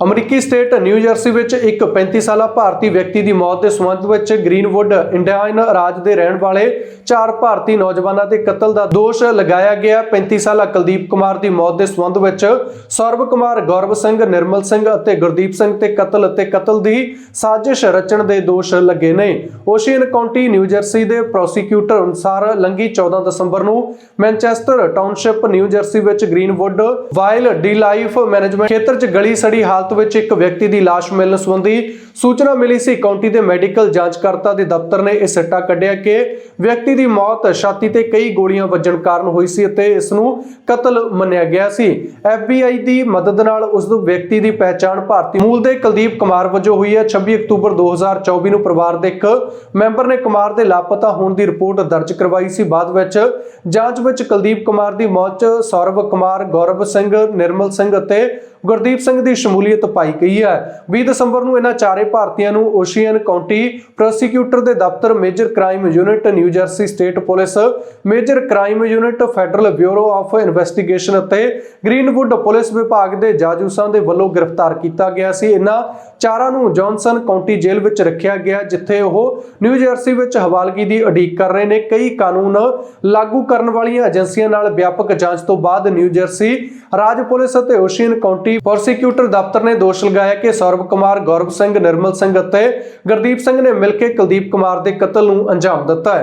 ਅਮਰੀਕੀ state new Jersey ਵਿੱਚ ਇੱਕ 35 ਸਾਲਾ ਭਾਰਤੀ ਵਿਅਕਤੀ ਦੀ ਮੌਤ ਦੇ ਸੰਬੰਧ ਵਿੱਚ ਗ੍ਰੀਨਵੁੱਡ ਇੰਡੀਅਨ ਰਾਜ ਦੇ ਰਹਿਣ ਵਾਲੇ ਚਾਰ ਭਾਰਤੀ ਨੌਜਵਾਨਾਂ ਦੇ ਕਤਲ ਦਾ ਦੋਸ਼ ਲਗਾਇਆ ਗਿਆ। 35 ਸਾਲਾ ਕੁਲਦੀਪ ਕੁਮਾਰ ਦੀ ਮੌਤ ਦੇ ਸੰਬੰਧ ਵਿੱਚ ਸੌਰਵ ਕੁਮਾਰ, ਗੌਰਵ ਸਿੰਘ, ਨਿਰਮਲ ਸਿੰਘ ਅਤੇ ਗੁਰਦੀਪ ਸਿੰਘ ਤੇ ਕਤਲ ਅਤੇ ਕਤਲ ਦੀ ਸਾਜ਼ਿਸ਼ ਰਚਣ ਦੇ ਦੋਸ਼ ਲੱਗੇ ਨੇ। ਓਸ਼ੀਅਨ ਕਾਉਂਟੀ, ਨਿਊ ਜਰਸੀ ਦੇ ਪ੍ਰੋਸੀਕਿਊਟਰ ਅਨੁਸਾਰ ਲੰਗੀ 14 ਦਸੰਬਰ ਨੂੰ ਮੈਨਚੈਸਟਰ ਟਾਊਨਸ਼ਿਪ, ਨਿਊ ਜਰਸੀ ਵਿੱਚ Greenwood wildlife management ਖੇਤਰ 'ਚ ਗਲੀ ਸੜੀ ਹਾਲਤ ਵਿੱਚ ਇੱਕ ਵਿਅਕਤੀ ਦੀ ਲਾਸ਼ ਮਿਲਣ ਸੰਬੰਧੀ ਸੂਚਨਾ ਮਿਲੀ ਸੀ। ਕਾਉਂਟੀ ਦੇ ਮੈਡੀਕਲ ਜਾਂਚਕਰਤਾ ਦੇ ਦਫ਼ਤਰ ਨੇ ਇਹ ਸਿੱਟਾ ਕੱਢਿਆ ਕਿ ਵਿਅਕਤੀ ਦੀ ਮੌਤ ਛਾਤੀ ਤੇ ਕਈ ਗੋਲੀਆਂ ਵੱਜਣ ਕਾਰਨ ਹੋਈ ਸੀ ਅਤੇ ਇਸ ਨੂੰ ਕਤਲ ਮੰਨਿਆ ਗਿਆ ਸੀ। FBI ਦੀ ਮਦਦ ਨਾਲ ਉਸ ਵਿਅਕਤੀ ਦੀ ਪਹਿਚਾਣ ਭਾਰਤੀ ਮੂਲ ਦੇ ਕੁਲਦੀਪ ਕੁਮਾਰ ਵਜੋਂ ਹੋਈ ਹੈ। 26 ਅਕਤੂਬਰ 2024 ਨੂੰ ਪਰਿਵਾਰ ਦੇ ਇੱਕ ਮੈਂਬਰ ਨੇ ਕੁਮਾਰ ਦੇ ਲਾਪਤਾ ਹੋਣ ਦੀ ਰਿਪੋਰਟ ਦਰਜ ਕਰਵਾਈ ਸੀ। ਬਾਅਦ ਵਿੱਚ ਜਾਂਚ ਵਿੱਚ ਕੁਲਦੀਪ ਕੁਮਾਰ ਦੀ ਮੌਤ 'ਚ ਸੌਰਵ ਕੁਮਾਰ, ਗੌਰਵ ਸਿੰਘ, ਨਿਰਮਲ ਸਿੰਘ ਅਤੇ ਗੁਰਦੀਪ ਸਿੰਘ ਦੀ ਸ਼ਮੂਲੀਅਤ ਪਾਈ ਗਈ ਹੈ। 20 ਦਸੰਬਰ ਨੂੰ ਇਹਨਾਂ ਚਾਰੇ ਭਾਰਤੀਆਂ ਨੂੰ ਓਸ਼ੀਅਨ ਕਾਉਂਟੀ ਪ੍ਰੋਸੀਕਿਊਟਰ ਦੇ ਦਫ਼ਤਰ major crime unit, New Jersey state police, major crime unit, Federal Bureau of Investigation ਅਤੇ ਗ੍ਰੀਨਵੁੱਡ ਪੁਲਿਸ ਵਿਭਾਗ ਦੇ ਜਾਜੂਸਾਂ ਦੇ ਵੱਲੋਂ ਗ੍ਰਿਫਤਾਰ ਕੀਤਾ ਗਿਆ ਸੀ। ਇਹਨਾਂ ਚਾਰਾਂ ਨੂੰ ਜੌਨਸਨ ਕਾਉਂਟੀ ਜੇਲ੍ਹ ਵਿੱਚ ਰੱਖਿਆ ਗਿਆ, ਜਿੱਥੇ ਉਹ ਨਿਊ ਜਰਸੀ ਵਿੱਚ ਹਵਾਲਗੀ ਦੀ ਉਡੀਕ ਕਰ ਰਹੇ ਨੇ। ਕਈ ਕਾਨੂੰਨ ਲਾਗੂ ਕਰਨ ਵਾਲੀਆਂ ਏਜੰਸੀਆਂ ਨਾਲ ਵਿਆਪਕ ਜਾਂਚ ਤੋਂ ਬਾਅਦ ਨਿਊ ਜਰਸੀ ਰਾਜ ਪੁਲਿਸ ਅਤੇ ਓਸ਼ੀਨ ਕਾਉਂਟੀ ਪ੍ਰੋਸੀਕਿਊਟਰ ਦਫ਼ਤਰ ਨੇ ਦੋਸ਼ ਲਗਾਇਆ ਕਿ ਸੌਰਵ ਕੁਮਾਰ, ਗੌਰਵ ਸਿੰਘ, ਨਿਰਮਲ ਸਿੰਘ ਅਤੇ ਗੁਰਦੀਪ ਸਿੰਘ ਨੇ ਮਿਲ ਕੇ ਕੁਲਦੀਪ ਕੁਮਾਰ ਦੇ ਕਤਲ ਨੂੰ ਅੰਜਾਮ ਦਿੱਤਾ ਹੈ।